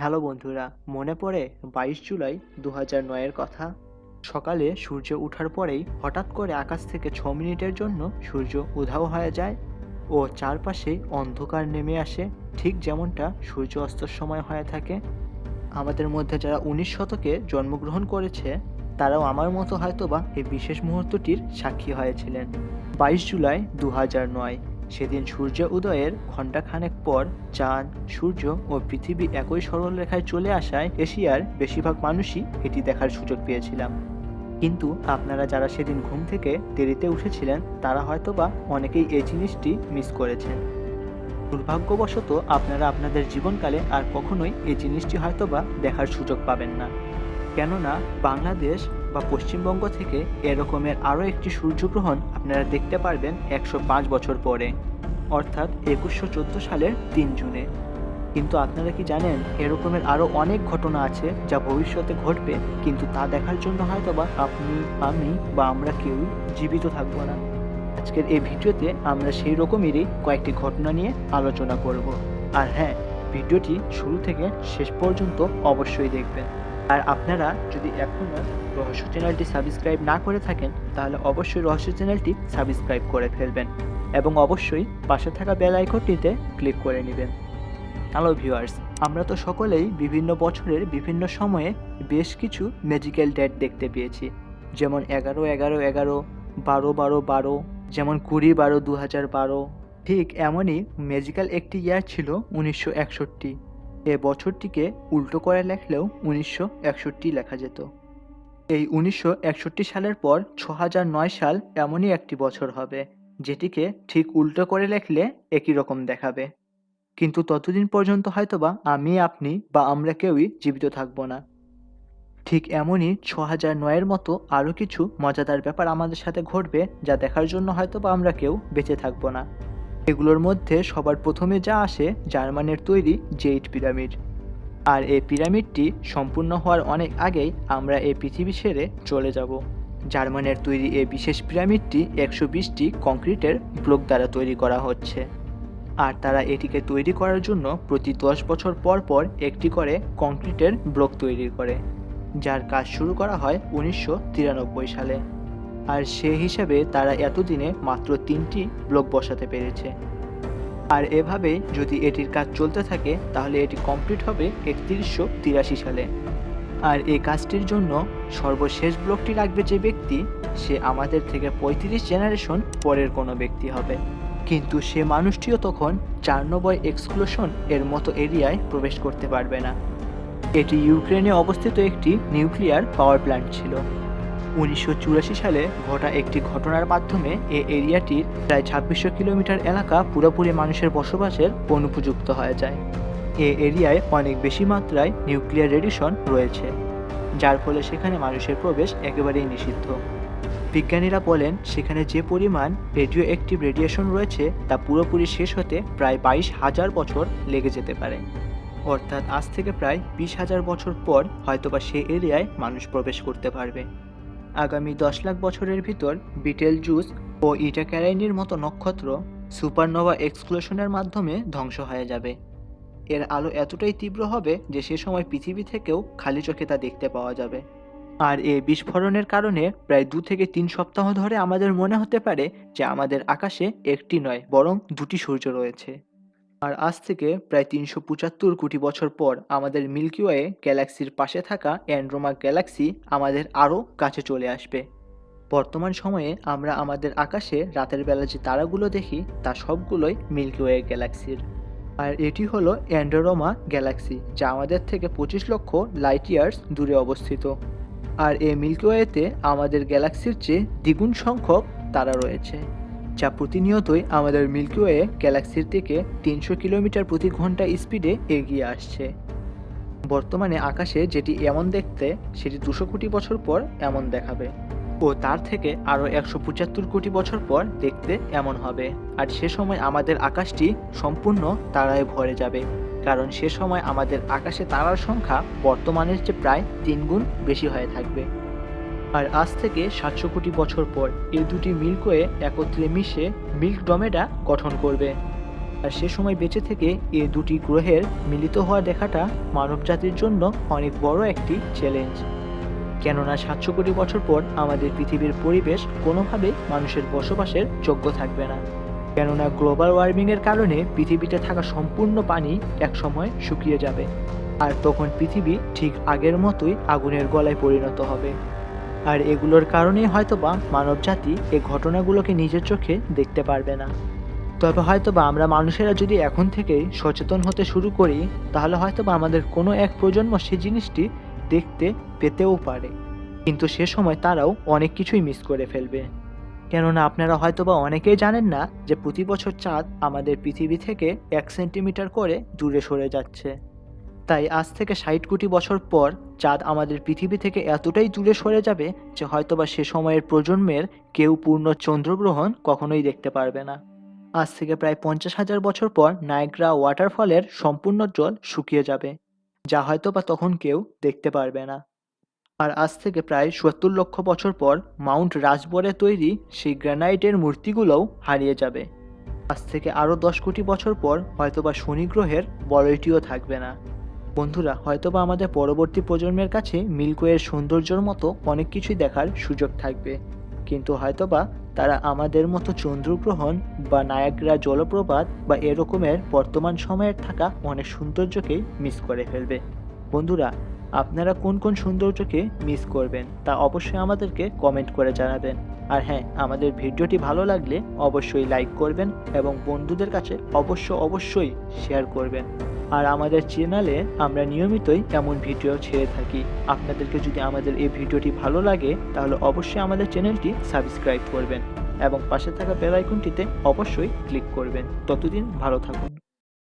Hello বন্ধুরা, মনে পড়ে বাইশ জুলাই দু হাজার নয়ের কথা? সকালে সূর্য ওঠার পরেই হঠাৎ করে আকাশ থেকে ছ মিনিটের জন্য সূর্য উধাও হয়ে যায় ও চারপাশে অন্ধকার নেমে আসে, ঠিক যেমনটা সূর্য অস্তর সময় হয়ে থাকে। আমাদের মধ্যে যারা উনিশ শতকে জন্মগ্রহণ করেছে, তারাও আমার মতো হয়তোবা এই বিশেষ মুহূর্তটির সাক্ষী হয়েছিলেন। বাইশ জুলাই দু হাজার নয়। সেদিন সূর্য উদয়ের ঘণ্টাখানেক পর চাঁদ, সূর্য ও পৃথিবী একই সরল রেখায় চলে আসায় এশিয়ার বেশিরভাগ মানুষই এটি দেখার সুযোগ পেয়েছিলাম। কিন্তু আপনারা যারা সেদিন ঘুম থেকে দেরিতে উঠেছিলেন, তারা হয়তোবা অনেকেই এই জিনিসটি মিস করেছেন। দুর্ভাগ্যবশত আপনারা আপনাদের জীবনকালে আর কখনোই এই জিনিসটি হয়তোবা দেখার সুযোগ পাবেন না। কেননা বাংলাদেশ বা পশ্চিমবঙ্গ থেকে এরকমের আরও একটি সূর্যগ্রহণ আপনারা দেখতে পারবেন একশো পাঁচ বছর পরে, অর্থাৎ একুশশো চোদ্দ সালের তিন জুনে। কিন্তু আপনারা কি জানেন এরকমের আরও অনেক ঘটনা আছে যা ভবিষ্যতে ঘটবে, কিন্তু তা দেখার জন্য হয়তোবা আপনি, আমি বা আমরা কেউ জীবিত থাকব না। আজকের এই ভিডিওতে আমরা সেই রকমেরই কয়েকটি ঘটনা নিয়ে আলোচনা করব। আর হ্যাঁ ভিডিওটি শুরু থেকে শেষ পর্যন্ত অবশ্যই দেখবেন। আর আপনারা যদি এখনও রহস্য চ্যানেলটি সাবস্ক্রাইব না করে থাকেন, তাহলে অবশ্যই রহস্য চ্যানেলটি সাবস্ক্রাইব করে ফেলবেন এবং অবশ্যই পাশে থাকা বেল আইকনটিতে ক্লিক করে নেবেন। হ্যালো ভিউয়ার্স, আমরা তো সকলেই বিভিন্ন বছরের বিভিন্ন সময়ে বেশ কিছু ম্যাজিক্যাল ডেট দেখতে পেয়েছি। যেমন এগারো এগারো এগারো, বারো বারো বারো, যেমন কুড়ি, বারো দু হাজার বারো। ঠিক এমনই ম্যাজিক্যাল একটি ইয়ার ছিল উনিশশো একষট্টি। এ বছরটিকে উল্টো করে লেখলেও উনিশশো একষট্টি লেখা যেত। এই উনিশশো একষট্টি সালের পর ছ হাজার নয় সাল এমনই একটি বছর হবে, যেটিকে ঠিক উল্টো করে লেখলে একই রকম দেখাবে। কিন্তু ততদিন পর্যন্ত হয়তোবা আমি, আপনি বা আমরা কেউই জীবিত থাকব না। ঠিক এমনই ছ হাজার নয়ের মতো আরও কিছু মজাদার ব্যাপার আমাদের সাথে ঘটবে যা দেখার জন্য হয়তোবা আমরা কেউ বেঁচে থাকব না। এগুলোর মধ্যে সবার প্রথমে যা আসে জার্মানের তৈরি জেইট পিরামিড। আর এই পিরামিডটি সম্পূর্ণ হওয়ার অনেক আগেই আমরা এই পৃথিবী ছেড়ে চলে যাব। জার্মানের তৈরি এই বিশেষ পিরামিডটি একশো বিশটি কংক্রিটের ব্লক দ্বারা তৈরি করা হচ্ছে। আর তারা এটিকে তৈরি করার জন্য প্রতি দশ বছর পর পর একটি করে কংক্রিটের ব্লক তৈরি করে, যার কাজ শুরু করা হয় উনিশশো তিরানব্বই সালে। আর সে হিসাবে তারা এতদিনে মাত্র তিনটি ব্লক বসাতে পেরেছে। আর এভাবে যদি এটির কাজ চলতে থাকে, তাহলে এটি কমপ্লিট হবে একত্রিশশো তিরাশি সালে। আর এই কাজটির জন্য সর্বশেষ ব্লকটি রাখবে যে ব্যক্তি, সে আমাদের থেকে পঁয়ত্রিশ জেনারেশন পরের কোনো ব্যক্তি হবে। কিন্তু সে মানুষটিও তখন চার নম্বর এক্সক্লুশন এর মতো এরিয়ায় প্রবেশ করতে পারবে না। এটি ইউক্রেনে অবস্থিত একটি নিউক্লিয়ার পাওয়ার প্ল্যান্ট ছিল। উনিশশো চুরাশি সালে ঘটা একটি ঘটনার মাধ্যমে এ এরিয়াটির প্রায় ছাব্বিশশো কিলোমিটার এলাকা পুরোপুরি মানুষের বসবাসের অনুপযুক্ত হয়ে যায়। এ এরিয়ায় অনেক বেশি মাত্রায় নিউক্লিয়ার রেডিয়েশন রয়েছে, যার ফলে সেখানে মানুষের প্রবেশ একেবারেই নিষিদ্ধ। বিজ্ঞানীরা বলেন, সেখানে যে পরিমাণ রেডিও অ্যাক্টিভ রেডিয়েশন রয়েছে, তা পুরোপুরি শেষ হতে প্রায় বাইশ হাজার বছর লেগে যেতে পারে। অর্থাৎ আজ থেকে প্রায় বিশ হাজার বছর পর হয়তোবা সে এরিয়ায় মানুষ প্রবেশ করতে পারবে। আগামী দশ লাখ বছরের ভিতর বিটেল জুস ও ইটা ক্যারাইনির মতো নক্ষত্র সুপারনোভা এক্সক্লুশনের মাধ্যমে ধ্বংস হয়ে যাবে। এর আলো এতটাই তীব্র হবে যে সে সময় পৃথিবী থেকেও খালি চোখে তা দেখতে পাওয়া যাবে। আর এই বিস্ফোরণের কারণে প্রায় দু থেকে তিন সপ্তাহ ধরে আমাদের মনে হতে পারে যে আমাদের আকাশে একটি নয়, বরং দুটি সূর্য রয়েছে। আর আজ থেকে প্রায় তিনশো পঁচাত্তর কোটি বছর পর আমাদের মিল্কি ওয়ে গ্যালাক্সির পাশে থাকা অ্যান্ড্রোমা গ্যালাক্সি আমাদের আরও কাছে চলে আসবে। বর্তমান সময়ে আমরা আমাদের আকাশে রাতের বেলা যে তারাগুলো দেখি, তা সবগুলোই মিল্কি ওয়ে গ্যালাক্সির। আর এটি হলো অ্যান্ড্রোমা গ্যালাক্সি, যা আমাদের থেকে পঁচিশ লক্ষ লাইট ইয়ার্স দূরে অবস্থিত। আর এই মিল্কি ওয়েতে আমাদের গ্যালাক্সির চেয়ে দ্বিগুণ সংখ্যক তারা রয়েছে। যা প্রতিনিয়তই আমাদের মিল্কি ওয়ে গ্যালাক্সির থেকে তিনশো কিলোমিটার প্রতি ঘণ্টা স্পিডে এগিয়ে আসছে। বর্তমানে আকাশে যেটি এমন দেখতে, সেটি দুশো কোটি বছর পর এমন দেখাবে। ও তার থেকে আরও একশো পঁচাত্তর কোটি বছর পর দেখতে এমন হবে। আর সে সময় আমাদের আকাশটি সম্পূর্ণ তারায় ভরে যাবে। কারণ সে সময় আমাদের আকাশে তারার সংখ্যা বর্তমানের চেয়ে প্রায় তিন গুণ বেশি হয়ে থাকবে। আর আজ থেকে সাতশো কোটি বছর পর এই দুটি মিল্কওয়ে একত্রে মিশে মিল্ক ডমেটা গঠন করবে। আর সে সময় বেঁচে থেকে এই দুটি গ্রহের মিলিত হওয়া দেখাটা মানবজাতির জন্য অনেক বড় একটি চ্যালেঞ্জ কেননা সাতশো কোটি বছর পর আমাদের পৃথিবীর পরিবেশ কোনোভাবে মানুষের বসবাসের যোগ্য থাকবে না। কেননা গ্লোবাল ওয়ার্মিংয়ের কারণে পৃথিবীতে থাকা সম্পূর্ণ পানি একসময় শুকিয়ে যাবে। আর তখন পৃথিবী ঠিক আগের মতোই আগুনের গলায় পরিণত হবে। আর এগুলোর কারণেই হয়তোবা মানবজাতি এই ঘটনাগুলোকে নিজের চোখে দেখতে পারবে না। তবে হয়তোবা আমরা মানুষেরা যদি এখন থেকেই সচেতন হতে শুরু করি, তাহলে হয়তোবা আমাদের কোনো এক প্রজন্ম সে জিনিসটি দেখতে পেতেও পারে। কিন্তু সে সময় তারাও অনেক কিছুই মিস করে ফেলবে। কেননা আপনারা হয়তোবা অনেকেই জানেন না যে প্রতি বছর চাঁদ আমাদের পৃথিবী থেকে এক সেন্টিমিটার করে দূরে সরে যাচ্ছে। তাই আজ থেকে ষাট কোটি বছর পর চাঁদ আমাদের পৃথিবী থেকে এতটাই দূরে সরে যাবে যে হয়তোবা সে সময়ের প্রজন্মের কেউ পূর্ণ চন্দ্রগ্রহণ কখনোই দেখতে পারবে না। আজ থেকে প্রায় পঞ্চাশ হাজার বছর পর নায়গ্রা ওয়াটারফলের সম্পূর্ণ জল শুকিয়ে যাবে, যা হয়তোবা তখন কেউ দেখতে পারবে না। আর আজ থেকে প্রায় সত্তর লক্ষ বছর পর মাউন্ট রাজবরে তৈরি সেই গ্রানাইটের মূর্তিগুলোও হারিয়ে যাবে। আজ থেকে আরও দশ কোটি বছর পর হয়তোবা শনি গ্রহের বলয়টিও থাকবে না। বন্ধুরা, হয়তোবা আমাদের পরবর্তী প্রজন্মের কাছে মিল্কওয়ের সৌন্দর্যর মতো অনেক কিছুই দেখার সুযোগ থাকবে। কিন্তু হয়তোবা তারা আমাদের মতো চন্দ্রগ্রহণ বা নায়াগ্রা জলপ্রপাত বা এরকমের বর্তমান সময়ের থাকা অনেক সৌন্দর্যকেই মিস করে ফেলবে। বন্ধুরা আপনারা কোন কোন সৌন্দর্যকে মিস করবেন তা অবশ্যই আমাদেরকে কমেন্ট করে জানাবেন। আর হ্যাঁ আমাদের ভিডিওটি ভালো লাগলে অবশ্যই লাইক করবেন এবং বন্ধুদের কাছে অবশ্য অবশ্যই শেয়ার করবেন। আর আমাদের চ্যানেলে আমরা নিয়মিতই এমন ভিডিও ছেড়ে থাকি। আপনাদেরকে যদি আমাদের এই ভিডিওটি ভালো লাগে, তাহলে অবশ্যই আমাদের চ্যানেলটি সাবস্ক্রাইব করবেন এবং পাশে থাকা বেল আইকনটিতে অবশ্যই ক্লিক করবেন। ততদিন ভালো থাকুন।